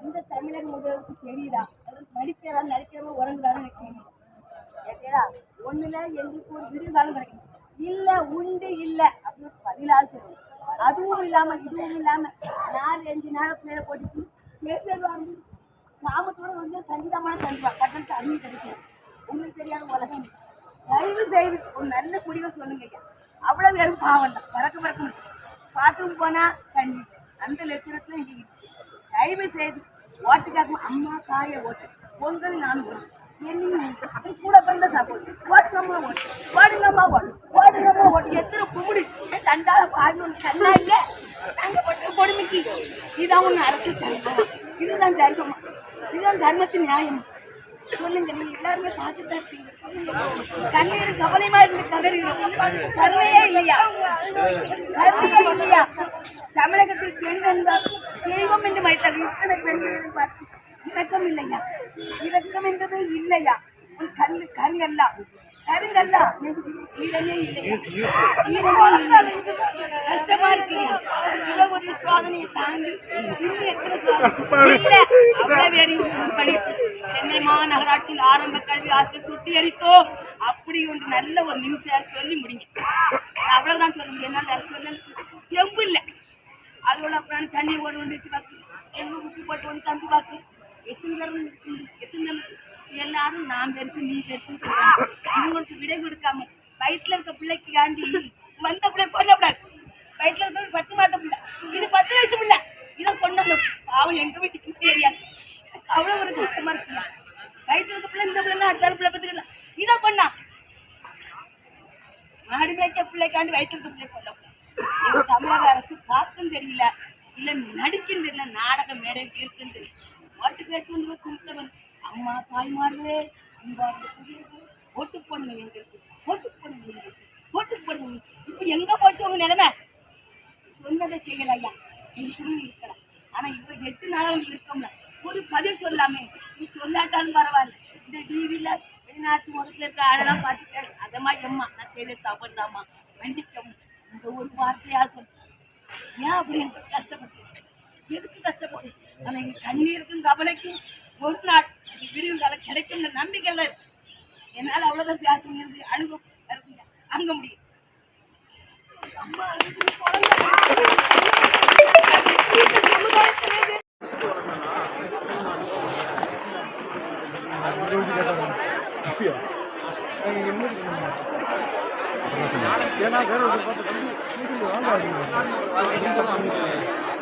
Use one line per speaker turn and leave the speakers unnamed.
இந்த தமிழக முதலுக்கு தெரியுதா நடிக்கிறா நடிக்காம உறங்குறான்னு எனக்கு தெரியும் ஏன்னா ஒண்ணுல எங்களுக்கு ஒரு விருந்தாலும் கிடைக்கும் இல்ல உண்டு இல்ல அப்படின்னு பதிலாக சொல்லணும் அதுவும் இல்லாம இதுவும் இல்லாம நாலு அஞ்சு நேரம் பிள்ளைய போட்டு தேர்தல் வந்து கிராமத்தோட வந்து சங்கீதமான கண்டிப்பா கட்டணத்து அறிவு கிடைக்கும் உங்களுக்கு தெரியாத உலகம் இல்லை. தயவு செய்து ஒரு நல்ல முடிவை சொல்லுங்க ஐயா. அவ்வளவு பேரும் பாவம் தான் பறக்க பறக்க பாட்டும் போனா தண்ணி அந்த லட்சணத்துல இங்க தயவு செய்து ஓட்டுக்காக அம்மா காய ஓட்டு. பொங்கல் நான் ஓட்டு. என்னையும் கூட பிறந்த சாப்பாடு ஓட்டுங்கம்மா ஓட்டு. ஓடுங்கம்மா ஓட்டு. ஓடுங்கம்மா ஓட்டு. எத்தனை கும்பிடு? தண்டால பாடு ஒன்று கண்ணா இல்ல. நாங்க பட்ட கொடுமைக்கு. இதான் ஒண்ணு அரசு தர்மம். இதுதான் தர்மமா. இதுதான் தர்மத்தின் நியாயம். சொல்லுங்க நீங்க எல்லாருமே பார்த்துட்டு இருக்கீங்க. கண்ணீர் கவலைமா இருந்து கதறுகிறோம் கருணையே இல்லையா? கருணையே இல்லையா? தமிழகத்தில் பெண் என்றால் தெய்வம் என்று வைத்தார்கள் இத்தனை பெண்களை பார்த்து இரக்கம் இல்லையா? இரக்கம் என்றது இல்லையா? உன் கருங்கல்லா ஈரமே இல்லை. கஷ்டமா இருக்கு. இவ்வளவு ஒரு சோதனையை தாண்டி இன்னும் எத்தனை சோதனை இல்ல அவ்வளவு பேரையும் படி சென்னை மாநகராட்சியில் ஆரம்ப கல்வி ஆசிரியர் சுத்திகரித்தோ அப்படி ஒன்று நல்ல ஒரு நிமிஷம் சொல்லி முடிங்க. அவ்வளவுதான் சொல்ல முடியும். என்ன சொல்ல செம்பு இல்லை. அதோட அப்புறம் தண்ணி ஓடுவோன்னு வச்சு பார்த்து எங்க உப்பு போட்டு ஒன்று தம்பி பார்த்து எத்தனை தரம் எத்தனை தரம் எல்லாரும் நான் பெருசு நீ பெருசு இவங்களுக்கு விடை கொடுக்காம வயிற்றுல இருக்க பிள்ளைக்கு காண்டி வந்த பிள்ளை கொல்லக்கூடாது வயிற்றுல இருக்க பத்து மாத பிள்ளை. இது பத்து வயசு பிள்ளை. இதை கொண்டு அவன் எங்க வீட்டுக்கு தெரியாது அவ்வளோ ஒரு கஷ்டமா இருக்குல்ல வயிற்றுல இருக்க பிள்ளை இந்த பிள்ளை அடுத்த பிள்ளை இதை கொண்டா மாடு மேய்க்க பிள்ளைக்காண்டி வயிற்று பிள்ளை கொல்லக்கூடாது தமிழக அரசு பார்த்தும் தெரியல. இல்ல நடிக்கும் தெரியல. நாடக மேடை இருக்குன்னு தெரியல. ஓட்டு கேட்டு வந்து கும்பிட்டவன். அம்மா தாய்மார்களே அன்பார்ந்த ஓட்டு போடுங்க எங்களுக்கு. ஓட்டு போடுங்க எங்களுக்கு. ஓட்டு போடுங்க இப்ப எங்க போச்சு உங்க நிலைமை? சொன்னதை செய்யல ஐயா. செய்யணும் இருக்கலாம் ஆனா இப்ப எட்டு நாளும் இருக்கோம்ல ஒரு பதில் சொல்லாமே. வெளிநாட்டு இருக்க ஆடெல்லாம் பார்த்துட்டேன் அதம்மா எம்மா நான் செய்த தவறுதாம்மா. மன்னிக்கம்மா இந்த ஒரு வார்த்தையாக சொல். ஏன் அப்படி எனக்கு கஷ்டப்பட்டு? எதுக்கு கஷ்டப்பட்டு? ஆனால் எங்கள் கண்ணீருக்கும் கவலைக்கும் ஒரு நாள் இது விரிவு காலம் கிடைக்கும்ன்ற நம்பிக்கையில இருக்கு. என்னால அவ்வளவுதான் பேச முடியுது அணுக இருக்குங்க அங்க முடியும். அம்மா, அதுக்கு குழந்தை.
ஏன்னா வேற ஒரு பத்து